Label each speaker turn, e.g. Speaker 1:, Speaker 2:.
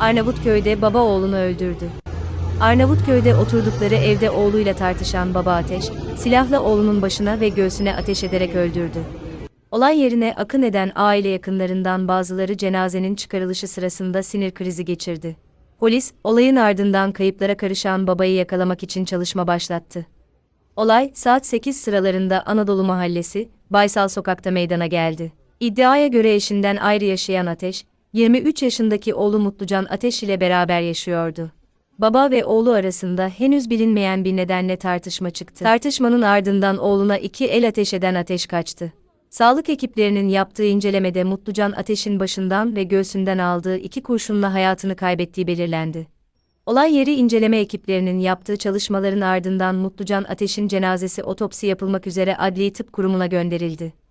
Speaker 1: Arnavutköy'de baba oğlunu öldürdü. Arnavutköy'de oturdukları evde oğluyla tartışan baba Ateş, silahla oğlunun başına ve göğsüne ateş ederek öldürdü. Olay yerine akın eden aile yakınlarından bazıları cenazenin çıkarılışı sırasında sinir krizi geçirdi. Polis, olayın ardından kayıplara karışan babayı yakalamak için çalışma başlattı. Olay, saat 8 sıralarında Anadolu Mahallesi, Baysal Sokak'ta meydana geldi. İddiaya göre eşinden ayrı yaşayan Ateş, 23 yaşındaki oğlu Mutlucan Ateş ile beraber yaşıyordu. Baba ve oğlu arasında henüz bilinmeyen bir nedenle tartışma çıktı. Tartışmanın ardından oğluna iki el ateş eden Ateş kaçtı. Sağlık ekiplerinin yaptığı incelemede Mutlucan Ateş'in başından ve göğsünden aldığı iki kurşunla hayatını kaybettiği belirlendi. Olay yeri inceleme ekiplerinin yaptığı çalışmaların ardından Mutlucan Ateş'in cenazesi otopsi yapılmak üzere Adli Tıp Kurumu'na gönderildi.